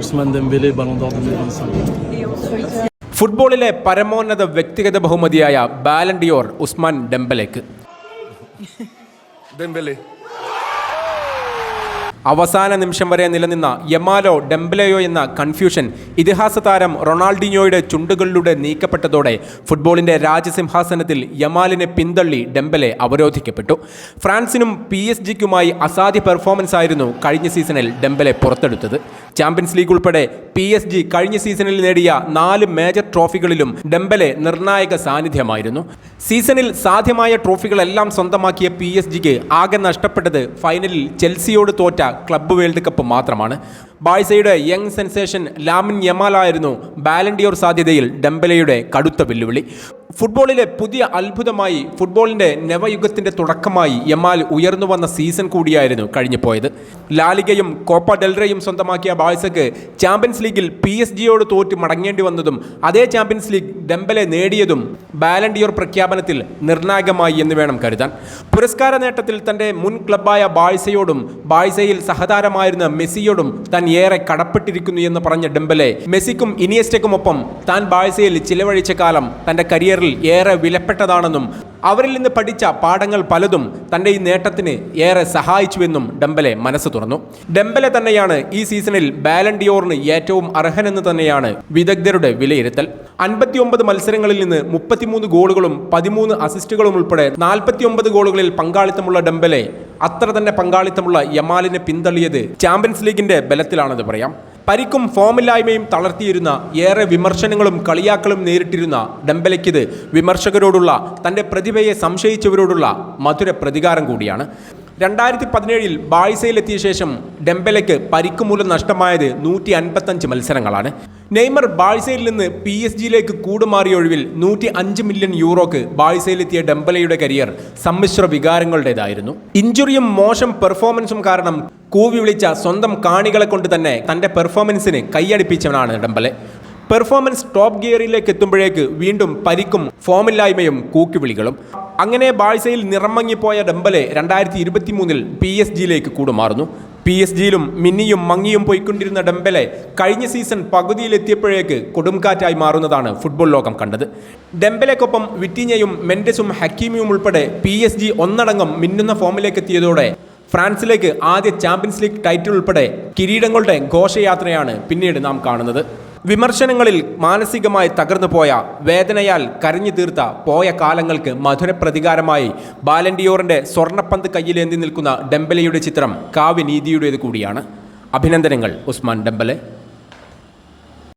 Ousmane ദംബിലെ 2025. ഫുട്ബോളിലെ പരമോന്നത വ്യക്തിഗത ബഹുമതിയായ ബാലൻഡിയോർ ഉസ്മാൻ ഡെമ്പലേക്ക് Dembélé. അവസാന നിമിഷം വരെ നിലനിന്ന യമാലോ ഡെംബ്ലയോ എന്ന കൺഫ്യൂഷൻ ഇതിഹാസ താരം റൊണാൾഡിനോയുടെ ചുണ്ടുകളിലൂടെ നീക്കപ്പെട്ടതോടെ ഫുട്ബോളിന്റെ രാജസിംഹാസനത്തിൽ യമാലിനെ പിന്തള്ളി ഡെംബലെ അവരോധിക്കപ്പെട്ടു. ഫ്രാൻസിനും പി എസ് ജിക്കുമായി അസാധ്യ പെർഫോമൻസ് ആയിരുന്നു കഴിഞ്ഞ സീസണിൽ ഡെംബലെ പുറത്തെടുത്തത്. ചാമ്പ്യൻസ് ലീഗ് ഉൾപ്പെടെ പി എസ് ജി കഴിഞ്ഞ സീസണിൽ നേടിയ നാല് മേജർ ട്രോഫികളിലും ഡെംബലെ നിർണായക സാന്നിധ്യമായിരുന്നു. സീസണിൽ സാധ്യമായ ട്രോഫികളെല്ലാം സ്വന്തമാക്കിയ പി എസ് ജിക്ക് ആകെ നഷ്ടപ്പെട്ടത് ഫൈനലിൽ ചെൽസിയോട് തോറ്റ ക്ലബ്ബ് വേൾഡ് കപ്പ് മാത്രമാണ്. ബാഴ്സയുടെ യങ് സെൻസേഷൻ ലാമിൻ യമാലായിരുന്നു ബാലൻഡിയോർ സാധ്യതയിൽ ഡംബലയുടെ കടുത്ത വെല്ലുവിളി. ഫുട്ബോളിലെ പുതിയ അത്ഭുതമായി ഫുട്ബോളിന്റെ നവയുഗത്തിന്റെ തുടക്കമായി യമാൽ ഉയർന്നു വന്ന സീസൺ കൂടിയായിരുന്നു കഴിഞ്ഞു പോയത് ലാലിഗയും കോപ്പ ഡെൽറയും സ്വന്തമാക്കിയ ബാഴ്സക്ക് ചാമ്പ്യൻസ് ലീഗിൽ പി എസ് ജിയോട് തോറ്റ് മടങ്ങേണ്ടി വന്നതും അതേ ചാമ്പ്യൻസ് ലീഗ് ഡെംബലെ നേടിയതും ബാലൻഡിയോർ പ്രഖ്യാപനത്തിൽ നിർണായകമായി എന്ന് വേണം കരുതാൻ. പുരസ്കാര നേട്ടത്തിൽ തന്റെ മുൻ ക്ലബ്ബായ ബാഴ്സയോടും ബാഴ്സയിൽ സഹതാരമായിരുന്ന മെസ്സിയോടും താൻ ഏറെ കടപ്പെട്ടിരിക്കുന്നു എന്ന് പറഞ്ഞ ഡെംബലെ മെസ്സിക്കും ഇനിയസ്റ്റയ്ക്കുമൊപ്പം താൻ ബാഴ്സയിൽ ചിലവഴിച്ച കാലം തന്റെ കരിയറിൽ ഏറെ വിലപ്പെട്ടതാണെന്നും അവരിൽ നിന്ന് പഠിച്ച പാഠങ്ങൾ പലതും തന്റെ ഈ നേട്ടത്തിന് ഏറെ സഹായിച്ചുവെന്നും ഡെംബലെ മനസ്സ് തുറന്നു. ഡെംബലെ തന്നെയാണ് ഈ സീസണിൽ ബാലൻഡിയോറിന് ഏറ്റവും അർഹനെന്ന് തന്നെയാണ് വിദഗ്ധരുടെ വിലയിരുത്തൽ. അൻപത്തിയൊമ്പത് മത്സരങ്ങളിൽ നിന്ന് മുപ്പത്തിമൂന്ന് ഗോളുകളും പതിമൂന്ന് അസിസ്റ്റുകളും ഉൾപ്പെടെ നാൽപ്പത്തിയൊമ്പത് ഗോളുകളിൽ പങ്കാളിത്തമുള്ള ഡെംബലെ അത്ര തന്നെ പങ്കാളിത്തമുള്ള യമാലിനെ പിന്തള്ളിയത് ചാമ്പ്യൻസ് ലീഗിന്റെ ബലത്തിലാണെന്ന് പറയാം. പരിക്കും ഫോമില്ലായ്മയും തളർത്തിയിരുന്ന ഏറെ വിമർശനങ്ങളും കളിയാക്കളും നേരിട്ടിരുന്ന ഡംബലയ്ക്കിത് വിമർശകരോടുള്ള തന്റെ പ്രതിഭയെ സംശയിച്ചവരോടുള്ള മധുര പ്രതികാരം കൂടിയാണ്. രണ്ടായിരത്തി പതിനേഴിൽ ബാഴ്സയിലെത്തിയ ശേഷം ഡെംബലയ്ക്ക് പരിക്ക് മൂലം നഷ്ടമായത് നൂറ്റി അൻപത്തഞ്ച് മത്സരങ്ങളാണ്. നെയ്മർ ബാഴ്സയിൽ നിന്ന് പി എസ് ജിയിലേക്ക് കൂടുമാറിയ ഒഴിവിൽ നൂറ്റി അഞ്ച് മില്യൺ യൂറോക്ക് ബാഴ്സയിലെത്തിയ ഡെംബലയുടെ കരിയർ സമ്മിശ്ര വികാരങ്ങളുടേതായിരുന്നു. ഇഞ്ചുറിയും മോശം പെർഫോമൻസും കാരണം കൂവി വിളിച്ച സ്വന്തം കാണികളെ കൊണ്ട് തന്നെ തന്റെ പെർഫോമൻസിന് കൈയടിപ്പിച്ചവനാണ് ഡെംബലെ. പെർഫോമൻസ് ടോപ്പ് ഗിയറിലേക്ക് എത്തുമ്പോഴേക്ക് വീണ്ടും പരിക്കും ഫോമില്ലായ്മയും കൂക്കുവിളികളും. അങ്ങനെ ബാഴ്സയിൽ നിറമങ്ങിപ്പോയ ഡെമ്പലെ രണ്ടായിരത്തി ഇരുപത്തി മൂന്നിൽ പി എസ് ജിയിലേക്ക് കൂടുമാറുന്നു. പി എസ് ജിയിലും മിന്നിയും മങ്ങിയും പോയിക്കൊണ്ടിരുന്ന ഡെമ്പലെ കഴിഞ്ഞ സീസൺ പകുതിയിലെത്തിയപ്പോഴേക്ക് കൊടുംകാറ്റായി മാറുന്നതാണ് ഫുട്ബോൾ ലോകം കണ്ടത്. ഡെമ്പലെക്കൊപ്പം വിറ്റിഞ്ഞയും മെൻഡസും ഹക്കീമിയും ഉൾപ്പെടെ പി എസ് ജി ഒന്നടങ്കം മിന്നുന്ന ഫോമിലേക്ക് എത്തിയതോടെ ഫ്രാൻസിലേക്ക് ആദ്യ ചാമ്പ്യൻസ് ലീഗ് ടൈറ്റിൽ ഉൾപ്പെടെ കിരീടങ്ങളുടെ ഘോഷയാത്രയാണ് പിന്നീട് നാം കാണുന്നത്. വിമർശനങ്ങളിൽ മാനസികമായി തകർന്നു പോയ വേദനയാൽ കരഞ്ഞു തീർത്ത പോയ കാലങ്ങൾക്ക് മധുര പ്രതികാരമായി ബാലൻഡിയോറിന്റെ സ്വർണപ്പന്ത് കയ്യിലേന്തി നിൽക്കുന്ന ഡെമ്പലയുടെ ചിത്രം കാവ്യനീതിയുടേത് കൂടിയാണ്. അഭിനന്ദനങ്ങൾ ഉസ്മാൻ ഡെമ്പലെ